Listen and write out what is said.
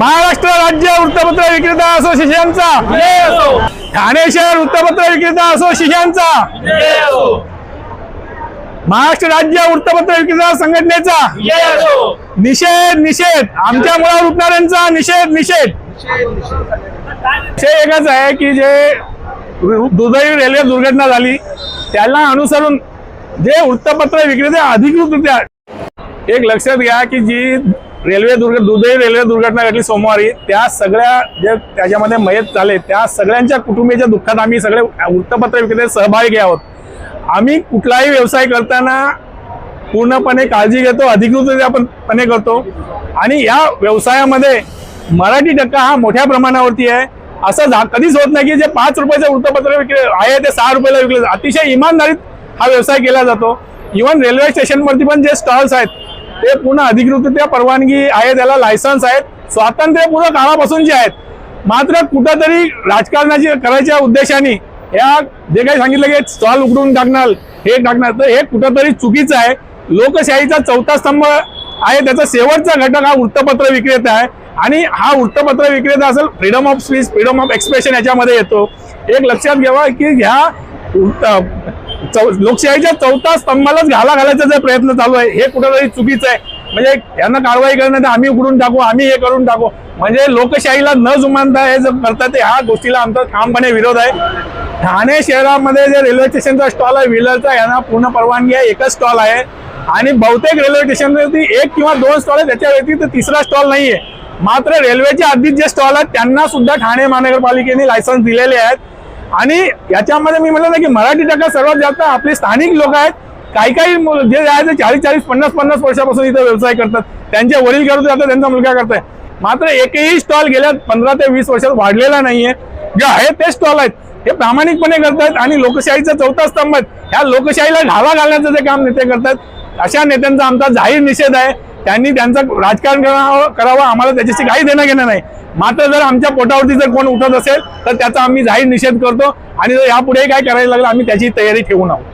महाराष्ट्र राज्य वृत्तपत्र विक्रेता असोसिएशनचा. असो ठाणे शहर वृत्तपत्र विक्रेता असोसिएशनचा. महाराष्ट्र राज्य वृत्तपत्र विक्रेता संघटनेचा. निषेध निषेध. आमच्या मुळावर उठणाऱ्यांचा निषेध निषेध. एकच आहे की जे दुर्दैवी रेल्वे दुर्घटना झाली त्याला अनुसरून जे वृत्तपत्र विक्रेते अधिकृतरित्या एक लक्षात घ्या की जी रेल्वे दुर्घ दुर्दैवी रेल्वे दुर्घटना घडली सोमवारी त्या सगळ्या जे त्याच्यामध्ये मयत झाले त्या सगळ्यांच्या कुटुंबियाच्या दुःखात आम्ही सगळे वृत्तपत्र विक्रेते सहभागी आहोत. आम्ही कुठलाही व्यवसाय करताना पूर्णपणे काळजी घेतो अधिकृतरित्या आपण पणे करतो. आणि या व्यवसायामध्ये मराठी टक्का हा मोठ्या प्रमाणावरती आहे. असं झा कधीच होत नाही की जे पाच रुपयाचं वृत्तपत्र विकले आहे ते सहा रुपयाला विकले अतिशय इमानदारीत हा व्यवसाय केला जातो. इव्हन रेल्वे स्टेशनवरती पण जे स्टॉल्स आहेत ते पूर्ण अधिकृतरित्या परवानगी आहे त्याला लायसन्स आहेत. स्वातंत्र्यपूर्व काळापासूनचे आहेत मात्र कुठंतरी राजकारणाची करायच्या उद्देशाने या जे काही सांगितलं की स्टॉल उघडून टाकणार हे टाकणार तर हे कुठंतरी चुकीचं आहे. लोकशाहीचा चौथा स्तंभ आहे त्याचा शेवटचा घटक हा वृत्तपत्र विक्रेता आहे. आणि हा वृत्तपत्र विक्रेता असेल freedom of speech freedom of expression याच्यामध्ये येतो. एक लक्षात घ्यावा की ह्या वृत्त- लोकशाहीच्या चौथा स्तंभालाच घाला घालायचा जर प्रयत्न चालू आहे हे कुठेतरी चुकीचं आहे. म्हणजे यांना कारवाई करण्यात आम्ही उघडून टाकू आम्ही हे करून टाकू. म्हणजे लोकशाहीला न जुमानता हे जर करतात ते ह्या गोष्टीला आमचा ठामपणे विरोध आहे. ठाणे शहरामध्ये जे रेल्वे स्टेशनचा स्टॉल आहे व्हीलरचा यांना पूर्ण परवानगी आहे एकच स्टॉल आहे. आणि बहुतेक रेल्वे स्टेशनवरती एक किंवा दोन स्टॉल आहे त्याच्या व्यतिरिक्त तिसरा स्टॉल नाहीये. मात्र रेल्वेच्या आधीच जे स्टॉल आहेत त्यांना सुद्धा ठाणे महानगरपालिकेने लायसन्स दिलेले आहेत. आणि याच्यामध्ये मी म्हटलं ना की मराठी टक्का सर्वात जास्त आपले स्थानिक लोक आहेत. काही काही जे आहे ते चाळीस चाळीस पन्नास पन्नास वर्षापासून इथं व्यवसाय करतात. त्यांचे वडील करत जातात त्यांचा मुलगा करताय. मात्र एकही स्टॉल गेल्या पंधरा ते वीस वर्षात वाढलेला नाहीये. जे आहे ते स्टॉल आहेत. हे प्रामाणिकपणे करतात आणि लोकशाहीचा चौथा स्तंभ आहेत. ह्या लोकशाहीला घावा घालण्याचं जे काम नेते करतात अशा नेत्यांचा आमचा जाहीर निषेध आहे. त्यांनी त्यांचं राजकारण करावं आम्हाला त्याच्याशी काही देणं घेणं नाही. मात्र जर आमच्या पोटावरती जर कोण उठत असेल तर त्याचा आम्ही जाहीर निषेध करतो आणि जर यापुढे काय करायला लागलं आम्ही त्याची तयारी ठेवून आहोत.